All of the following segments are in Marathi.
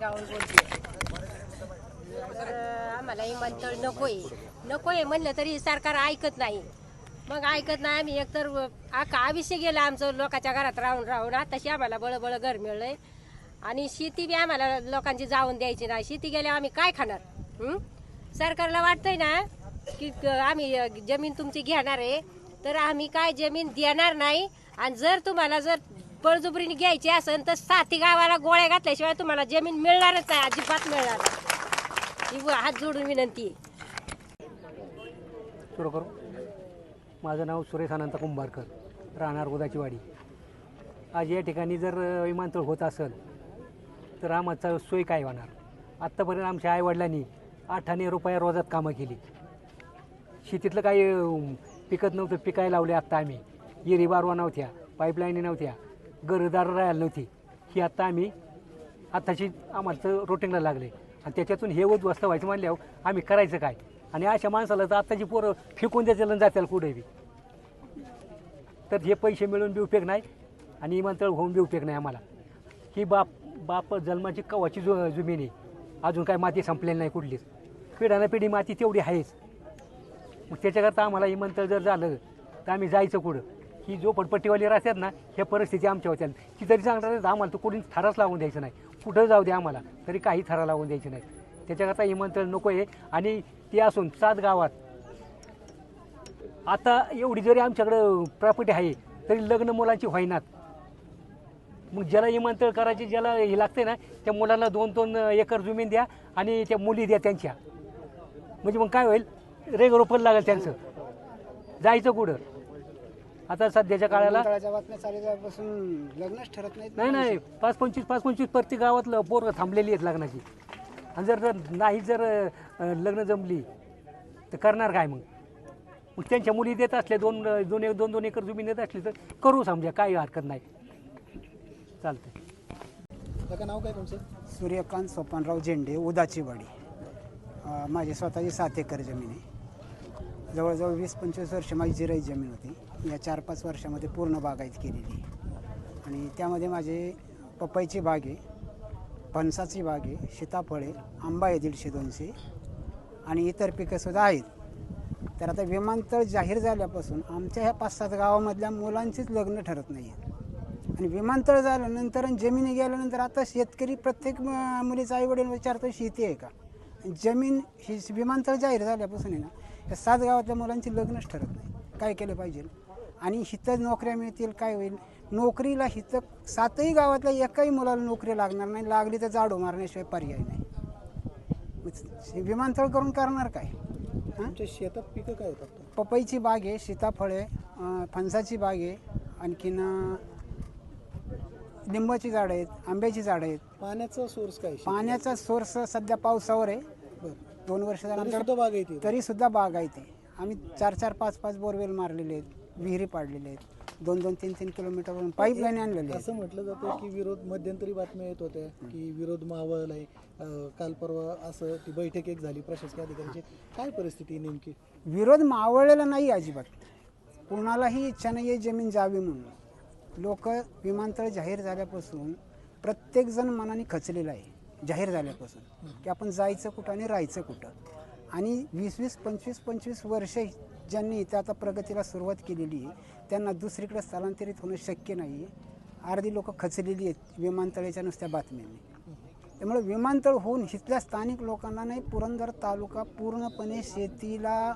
गावाहून बोलते तर आम्हाला विमानतळ नकोय. नकोय म्हणलं तरी सरकार ऐकत नाही. मग ऐकत नाही आम्ही एकतर आका आयुष्य गेलं आमचं लोकांच्या घरात राहून राहून. आताशी आम्हाला बळबळ घर मिळलंय. आणि शेती बी आम्हाला लोकांची जाऊन द्यायची नाही. शेती गेल्यावर आम्ही काय खाणार? सरकारला वाटतंय ना की आम्ही जमीन तुमची घेणार आहे. तर आम्ही काय जमीन देणार नाही? आणि जर तुम्हाला जर बळजुबरीने घ्यायची असेल तर साथी गावाला गोळ्या घातल्याशिवाय तुम्हाला जमीन मिळणारच आहे अजिबात मिळणार ही हात जोडून विनंती सुरू करू. माझं नाव सुरेश अनंत कुंभारकर राहणार गोदाची वाडी आज या ठिकाणी जर विमानतळ होत असेल तर आम्हाला सोय काय होणार? आत्तापर्यंत आमच्या आईवडिलांनी आठाने रुपया रोजात कामं केली. शेतीतलं काही पिकत नव्हतं पिकाय लावले आत्ता आम्ही. हिरी बारवा नव्हत्या पाईपलाईनी नव्हत्या. गरदार राहिली नव्हती ही आत्ता आम्ही आत्ताची आम्हाला रोटिंगला लागले. आणि त्याच्यातून हे उद्ध्वस्त व्हायचं म्हणल्यावर आम्ही करायचं काय? आणि अशा माणसाला तर आत्ताची पोरं फेकून द्यायचं जातील कुठे बी. तर हे पैसे मिळून बी उपयोग नाही आणि इमानतळ होऊन बी उपयोग नाही आम्हाला. ही बाप बाप जन्माची कवाची जु जुमीन आहे. अजून काय माती संपलेली नाही कुठलीच. पिढ्यानं पिढी माती तेवढी आहेच. मग त्याच्याकरता आम्हाला इमानतळ जर झालं तर आम्ही जायचं कुठं? ही जो पटपट्टीवाली राहतात ना ह्या परिस्थिती आमच्या होत्या. की जरी सांगणार आम्हाला तर कोणी थराच लावून द्यायचं नाही. कुठं जाऊ दे आम्हाला तरी काही थरा लावून द्यायची नाही. त्याच्याकरता इमानतळ नको आहे. आणि ते असून सात गावात आता एवढी जरी आमच्याकडं प्रॉपर्टी आहे तरी लग्न मुलांची होईनात. मग ज्याला इमानतळ करायची ज्याला हे लागते ना त्या मुलाला दोन दोन एकर जमीन द्या आणि त्या मुली द्या त्यांच्या. म्हणजे मग काय होईल? रेगरोपण लागेल त्यांचं. जायचं कुठं? आता सध्याच्या काळाला विमानतळाच्या बातम्या चालू झाल्यापासून लग्नच ठरत नाहीत नाही नाही पाच पंचवीस पाच पंचवीस प्रत्येक गावातलं पोरं थांबलेली आहेत लग्नाची. आणि जर जर नाही जर अं, लग्न जमली तर करणार काय मग? मग त्यांच्या मुली देत असल्या दोन दोन एक दोन दोन एकर जमीन देत असली तर करू समजा काही हरकत नाही. चालतंय. त्याचं नाव काय तुमचं? सूर्यकांत सोपानराव झेंडे उदाची वाडी अं, माझी स्वतःची सात एकर जमीन आहे. जवळजवळ वीस पंचवीस वर्ष माझी जिराई जमीन होती. या चार पाच वर्षामध्ये पूर्ण बागायत केलेली आहे. आणि त्यामध्ये माझे पपईची बाग आहे फणसाची बाग आहे सीताफळे आंबा आहे दीडशे दोनशे आणि इतर पिकंसुद्धा आहेत. तर आता विमानतळ जाहीर झाल्यापासून आमच्या ह्या पाच सात गावामधल्या मुलांचीच लग्न ठरत नाही आहेत. आणि विमानतळ झाल्यानंतर आणि जमिनी गेल्यानंतर आता शेतकरी प्रत्येक मुलीचा आईवडील विचारतो शेती आहे का? जमीन ही विमानतळ जाहीर झाल्यापासून आहे ना या सात गावातल्या मुलांची लग्नच ठरत नाही. काय केलं पाहिजे? आणि हिथं नोकऱ्या मिळतील काय होईल? नोकरीला हिथं सातही गावातल्या एकाही मुलाला नोकरी लागणार नाही. लागली तर जाडो मारण्याशिवाय पर्याय नाही. विमानतळ करून करणार काय? हां? शेतात पिकं काय होतात? पपईची बाग आहे सीताफळे फणसाची बाग आहे आणखीन लिंबाची झाडं आहेत आंब्याची झाडं आहेत. पाण्याचा सोर्स काय? पाण्याचा सोर्स सध्या पावसावर आहे. दोन वर्ष तरी झाल्यानंतर बाग येते तरी सुद्धा बाग आहे ते आम्ही चार चार पाच पाच बोरवेल मारलेले आहेत. विहिरी पाडलेले आहेत. दोन दोन तीन तीन किलोमीटरवरून पाईपलाईन आणलेले आहेत. असं म्हटलं जातं की विरोध मध्यंतरी बातम्या येत होत्या की विरोध मावळ आहे. अं, काल परवा असं ती बैठक एक झाली प्रशासकीय अधिकाऱ्यांची. काय परिस्थिती आहे नेमकी? विरोध मावळलेला नाही अजिबात. कुणालाही इच्छा नाही आहे जमीन जावी म्हणून. लोक विमानतळ जाहीर झाल्यापासून प्रत्येकजण मनाने खचलेला आहे जाहीर झाल्यापासून. की आपण जायचं कुठं आणि राहायचं कुठं. आणि वीस वीस पंचवीस पंचवीस वर्ष ज्यांनी इथं आता प्रगतीला सुरुवात केलेली आहे त्यांना दुसरीकडे स्थलांतरित होणं शक्य नाही अर्धी लोक खचलेली आहेत विमानतळाच्या नुसत्या बातम्यांनी. त्यामुळे विमानतळ होऊन इथल्या स्थानिक लोकांना नाही पुरंदर तालुका पूर्णपणे शेतीला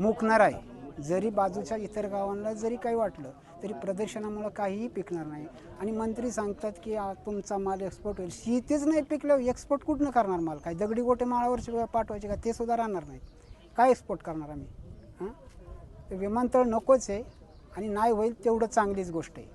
मुकणार आहे. जरी बाजूच्या इतर गावांना जरी काही वाटलं तरी प्रदर्शनामुळं काहीही पिकणार नाही. आणि मंत्री सांगतात की तुमचा माल एक्सपोर्ट होईल. शेतीच नाही पिकल्यावर एक्सपोर्ट कुठनं करणार माल? काय दगडी गोटे माळावर पाठवायचे का? ते सुद्धा राहणार नाहीत काय एक्सपोर्ट करणार आम्ही? हां? विमानतळ नकोच आहे आणि नाही होईल तेवढं चांगलीच गोष्ट आहे.